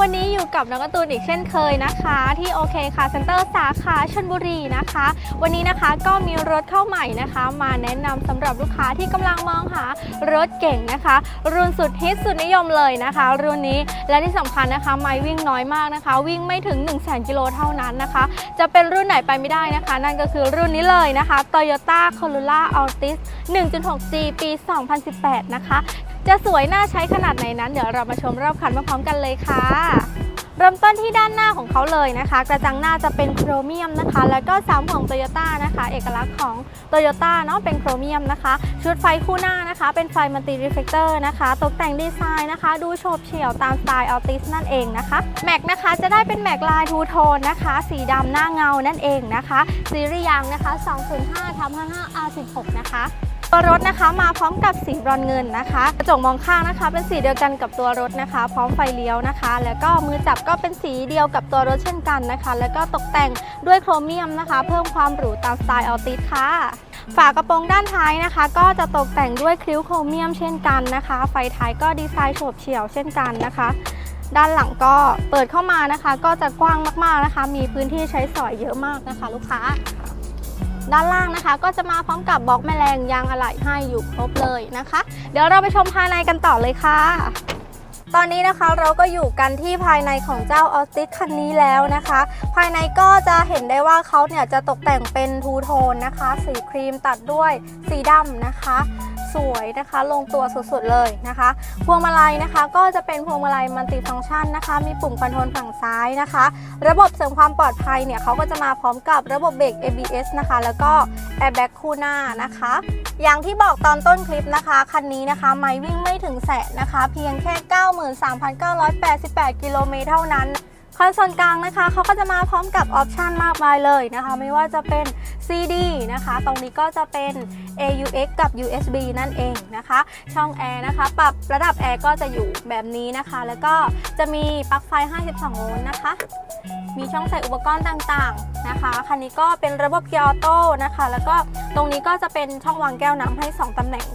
วันนี้อยู่กับน้องการ์ตูนอีกเช่นเคยนะคะ ที่โอเคค่ะเซ็นเตอร์สาขาชลบุรีนะคะ วันนี้นะคะก็มีรถเข้าใหม่นะคะ มาแนะนำสำหรับลูกค้าที่กำลังมองหารถเก่งนะคะ รุ่นสุดฮิตสุดนิยมเลยนะคะ รุ่นนี้และที่สำคัญนะคะ ไม่วิ่งน้อยมากนะคะ วิ่งไม่ถึง 1 0 0 0 0 0กิโลเท่านั้นนะคะ จะเป็นรุ่นไหนไปไม่ได้นะคะ นั่นก็คือรุ่นนี้เลยนะคะ Toyota Corolla Altis 1.6G ปี 2018 นะคะ จะสวยน่าใช้ขนาดไหนนั้น เดี๋ยวเรามาชมรอบคันพร้อมๆกันเลยค่ะ เริ่มต้นที่ด้านหน้าของเขาเลยนะคะ กระจังหน้าจะเป็นโครเมียมนะคะ แล้วก็ซ้ำของ t o y ยต้านะคะ เอกลักษณ์ของ t o y ยต้าเนาะเป็นโครเมียมนะคะ ชุดไฟคู่หน้านะคะ เป็นไฟมัลติรีเฟกเตอร์นะคะ ตกแต่งดีไซน์นะคะ ดูโฉบเฉี่ยวตามสไตล์อัลติสนั่นเองนะคะแม็กนะคะจะได้เป็นแม็กลายทูโทนนะคะ สีดำหน้าเงานั่นเองนะคะซีรีส์ยางนะคะ 205ทับ55 R16 นะคะ ตัวรถนะคะมาพร้อมกับสีบรอนเงินนะคะ กระจกมองข้างนะคะ เป็นสีเดียวกันกับตัวรถนะคะ พร้อมไฟเลี้ยวนะคะ แล้วก็มือจับก็เป็นสีเดียวกับตัวรถเช่นกันนะคะ แล้วก็ตกแต่งด้วยโครเมียมนะคะ เพิ่มความหรูตามสไตล์อัลติสค่ะฝากระโปรงด้านท้ายนะคะ ก็จะตกแต่งด้วยคริ้วโครเมียมเช่นกันนะคะ ไฟท้ายก็ดีไซน์โฉบเฉี่ยวเช่นกันนะคะ ด้านหลังก็เปิดเข้ามานะคะ ก็จะกว้างมากๆนะคะ มีพื้นที่ใช้สอยเยอะมากนะคะ ลูกค้า ด้านล่างนะคะ ก็จะมาพร้อมกับบล็อกแมลงยางอะไหล่ให้อยู่ครบเลยนะคะ เดี๋ยวเราไปชมภายในกันต่อเลยค่ะตอนนี้นะคะเราก็อยู่กันที่ภายในของเจ้าออสติสคันนี้แล้วนะคะ ภายในก็จะเห็นได้ว่าเขาเนี่ยจะตกแต่งเป็นทูโทนนะคะ สีครีมตัดด้วยสีดำนะคะ สวยนะคะ ลงตัวสุดๆเลยนะคะพวงมาลัยนะคะ ก็จะเป็นพวงมาลัยมัลติฟังก์ชันนะคะ มีปุ่มคอนโทรลฝั่งซ้ายนะคะ ระบบเสริมความปลอดภัยเนี่ยเขาก็จะมาพร้อมกับระบบเบรก ABS นะคะ แล้วก็แอร์แบ็กคู่หน้านะคะอย่างที่บอกตอนต้นคลิปนะคะ คันนี้นะคะไม่วิ่งไม่ถึงแสนนะคะ เพียงแค่ 93,988 กิโลเมตรเท่านั้น คอนโซลกลางนะคะเขาก็จะมาพร้อมกับออปชันมากมายเลยนะคะ ไม่ว่าจะเป็น CD นะคะ ตรงนี้ก็จะเป็น AUX กับ USB นั่นเองนะคะ ช่องแอร์นะคะ ปรับระดับแอร์ก็จะอยู่แบบนี้นะคะ แล้วก็จะมีปลั๊กไฟ 52 โวลต์นะคะ มีช่องใส่อุปกรณ์ต่างๆนะคะ คันนี้ก็เป็นระบบเกียร์ออโต้นะคะ แล้วก็ตรงนี้ก็จะเป็นช่องวางแก้วน้ำให้ 2ตำแหน่ง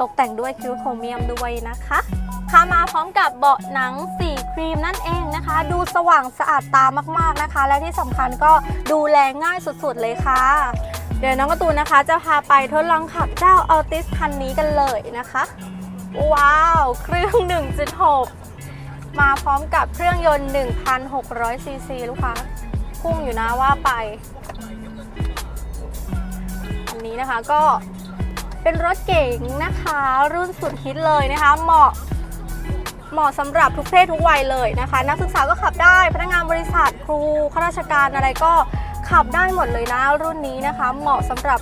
ตกแต่งด้วยคิวโครเมียมด้วยนะคะค่ะมาพร้อมกับเบาะหนังสีครีมนั่นเองนะคะ ดูสว่างสะอาดตามากๆนะคะ และที่สำคัญก็ดูแลง่ายสุดๆเลยค่ะ เดี๋ยวน้องกร์ตูนนะคะ จะพาไปทดลองขับเจ้าอัลติสคันนี้กันเลยนะคะ ว้าว เครื่อง 1.6 มาพร้อมกับเครื่องยนต์ 1,600 ซีซีลูกค้าพุ่งอยู่นะว่าไป อันนี้นะคะก็ เป็นรถเก๋งนะคะ รุ่นสุดฮิตเลยนะคะ เหมาะเหมาะสำหรับทุกเพศทุกวัยเลยนะคะ นักศึกษาก็ขับได้พนักงานบริษัทครูข้าราชการอะไรก็ขับได้หมดเลยนะรุ่นนี้นะคะ เหมาะสำหรับ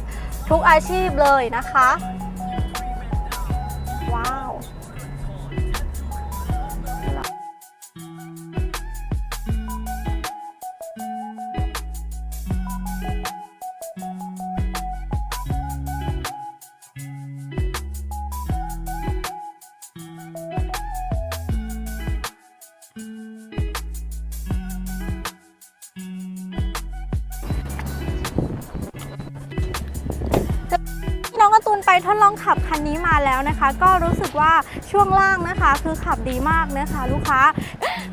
ทุกอาชีพเลยนะคะ ทดลองขับคันนี้มาแล้วนะคะ ก็รู้สึกว่าช่วงล่างนะคะ คือขับดีมากนะคะ ลูกค้า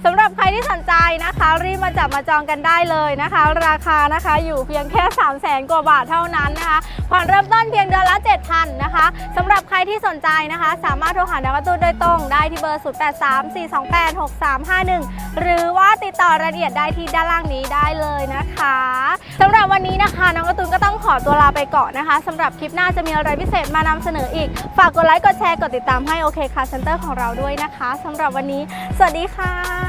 สำหรับใครที่สนใจนะคะ รีบมาจับมาจองกันได้เลยนะคะ ราคานะคะอยู่เพียงแค่ 3 0 0แสนกว่าบาทเท่านั้นนะคะผ่อนเริ่มต้นเพียงเดือนละ 7,000นะคะสำหรับใครที่สนใจนะคะ สามารถโทรหาน้องการ์ตูนโดยตรงได้ที่เบอร์ 0834286351 หรือว่าติดต่อรายละเอียดได้ที่ด้านล่างนี้ได้เลยนะคะ สำหรับวันนี้นะคะน้องกระตูนก็ต้องขอตัวลาไปก่อนนะคะสำหรับคลิปหน้าจะมีอะไรพิเศษมานำเสนออีก ฝากกดไลค์กดแชร์กดติดตามให้โอเคคาเซ็นเตอร์ของเราด้วยนะคะสำหรับวันนี้ สวัสดีค่ะ